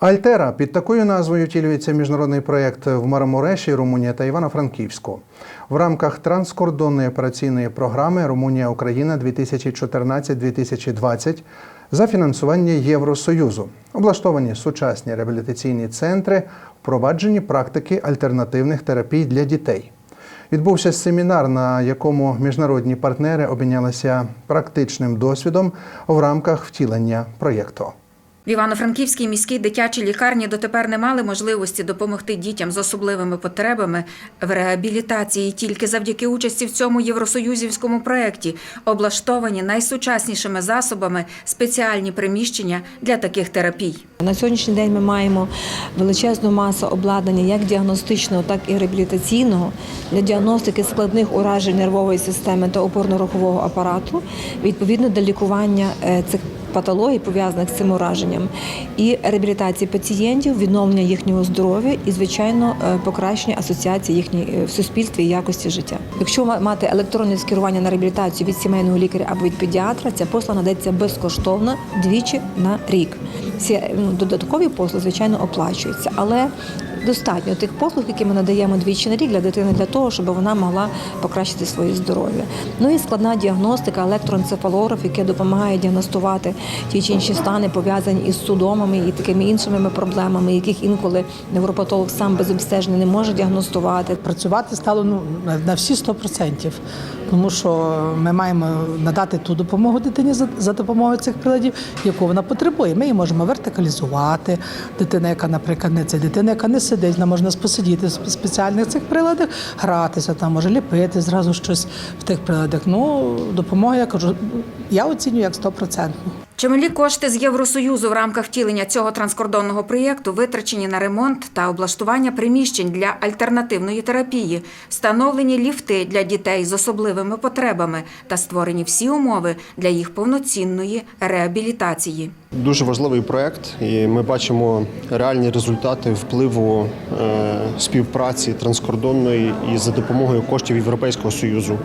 Альтера під такою назвою втілюється міжнародний проєкт в Марамуреші, Румунія та Івано-Франківську. В рамках транскордонної операційної програми Румунія Україна 2014-2020 за фінансування Євросоюзу облаштовані сучасні реабілітаційні центри, впроваджені практики альтернативних терапій для дітей. Відбувся семінар, на якому міжнародні партнери обмінялися практичним досвідом в рамках втілення проєкту. В Івано-Франківській міській дитячій лікарні дотепер не мали можливості допомогти дітям з особливими потребами в реабілітації. Тільки завдяки участі в цьому євросоюзівському проєкті облаштовані найсучаснішими засобами спеціальні приміщення для таких терапій. На сьогоднішній день ми маємо величезну масу обладнання як діагностичного, так і реабілітаційного для діагностики складних уражень нервової системи та опорно-рухового апарату, відповідно до лікування е, цих патологій, пов'язаних з цим ураженням, і реабілітації пацієнтів, відновлення їхнього здоров'я і, звичайно, е, покращення асоціації їхньої в суспільстві і якості життя. Якщо ма- мати електронне скерування на реабілітацію від сімейного лікаря або від педіатра, ця послуга надається безкоштовно двічі на рік. Всі ну, додаткові послуги, звичайно, оплачуються, але достатньо тих послуг, які ми надаємо двічі на рік для дитини, для того, щоб вона могла покращити своє здоров'я. Ну і складна діагностика, електроенцефалограф, який допомагає діагностувати ті чи інші стани, пов'язані із судомами і такими іншими проблемами, яких інколи невропатолог сам без обстеження не може діагностувати. Працювати стало ну на всі 100%, тому що ми маємо надати ту допомогу дитині за, допомогою цих приладів, яку вона потребує. Ми її можемо вертикалізувати. Дитина, яка, наприклад, не це дитина, яка не сидить, вона можна посидіти в спеціальних цих приладах, гратися там, може ліпити зразу щось в тих приладах. Ну, допомога, я кажу, я оцінюю як 100%. Чималі кошти з Євросоюзу в рамках втілення цього транскордонного проєкту витрачені на ремонт та облаштування приміщень для альтернативної терапії, встановлені ліфти для дітей з особливими потребами та створені всі умови для їх повноцінної реабілітації. Дуже важливий проект, і ми бачимо реальні результати впливу е, співпраці транскордонної і за допомогою коштів Європейського союзу.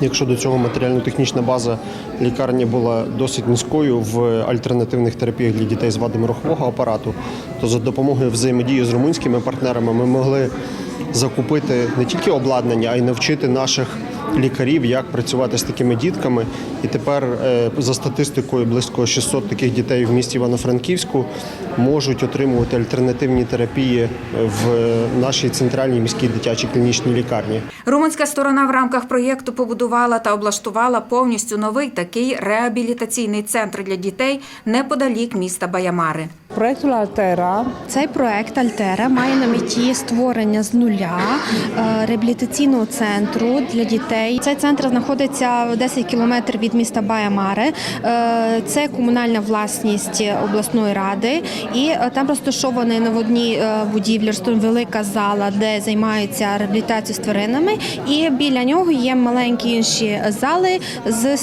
Якщо до цього матеріально-технічна база лікарні була досить низькою в альтернативних терапіях для дітей з вадами рухового апарату, то за допомогою взаємодії з румунськими партнерами ми могли закупити не тільки обладнання, а й навчити наших лікарів, як працювати з такими дітками. І тепер, е, за статистикою, близько 600 таких дітей в місті Івано-Франківську можуть отримувати альтернативні терапії в нашій центральній міській дитячій клінічній лікарні. Румунська сторона в рамках проєкту побудувала та облаштувала повністю новий такий реабілітаційний центр для дітей неподалік міста Баямари. Проектul Altera Цей проект Альтера має на меті створення з нуля е, реабілітаційного центру для дітей. Цей центр знаходиться 10 кілометрів від міста Баямаре. Е, Це комунальна власність обласної ради, і е, там розташований на одній будівлі велика зала, де займаються реабілітацією з тваринами. І біля нього є маленькі інші зали з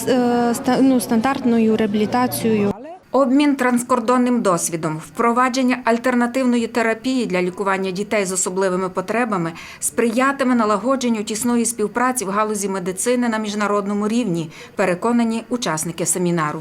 ну, стандартною реабілітацією. Обмін транскордонним досвідом, впровадження альтернативної терапії для лікування дітей з особливими потребами сприятиме налагодженню тісної співпраці в галузі медицини на міжнародному рівні, переконані учасники семінару.